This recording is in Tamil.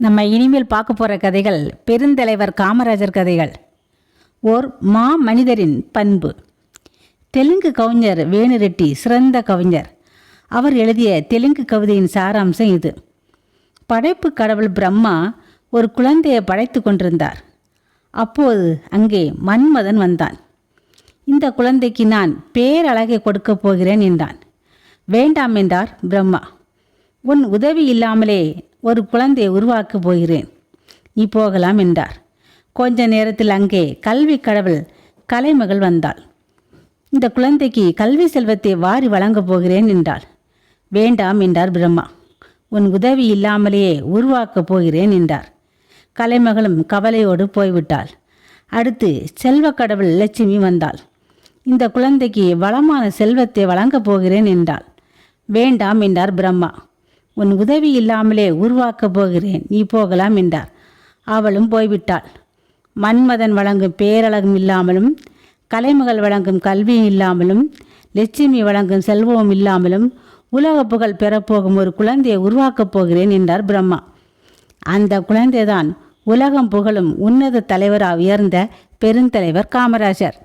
நம்ம இனிமேல் பார்க்க போகிற கதைகள் பெருந்தலைவர் காமராஜர் கதைகள். ஓர் மா மனிதரின் பண்பு. தெலுங்கு கவிஞர் வேணுரெட்டி சிறந்த கவிஞர். அவர் எழுதிய தெலுங்கு கவிதையின் சாராம்சம் இது. படைப்பு கடவுள் பிரம்மா ஒரு குழந்தையை படைத்து கொண்டிருந்தார். அப்போது அங்கே மன்மதன் வந்தான். இந்த குழந்தைக்கு நான் பேரழகை கொடுக்கப் போகிறேன் என்றான். வேண்டாம் என்றார் பிரம்மா. உன் உதவி இல்லாமலே ஒரு குழந்தையை உருவாக்கப் போகிறேன். நீ போகலாம் என்றார். கொஞ்ச நேரத்தில் அங்கே கல்வி கடவுள் கலைமகள் வந்தாள். இந்த குழந்தைக்கு கல்வி செல்வத்தை வாரி வழங்கப் போகிறேன் என்றாள். வேண்டாம் என்றார் பிரம்மா. உன் உதவி இல்லாமலேயே உருவாக்கப் போகிறேன் என்றார். கலைமகளும் கவலையோடு போய்விட்டாள். அடுத்து செல்வக்கடவுள் லட்சுமி வந்தாள். இந்த குழந்தைக்கு வளமான செல்வத்தை வழங்கப் போகிறேன் என்றாள். வேண்டாம் என்றார் பிரம்மா. உன் உதவி இல்லாமலே உருவாக்கப் போகிறேன். நீ போகலாம் என்றார். அவளும் போய்விட்டாள். மன்மதன் வழங்கும் பேரழகும் இல்லாமலும் கலைமகள் வழங்கும் கல்வியும் இல்லாமலும் லட்சுமி வழங்கும் செல்வமும் இல்லாமலும் உலக புகழ் பெறப்போகும் ஒரு குழந்தையை உருவாக்கப் போகிறேன் என்றார் பிரம்மா. அந்த குழந்தைதான் உலகம் புகழும் உன்னத தலைவராக உயர்ந்த பெருந்தலைவர் காமராஜர்.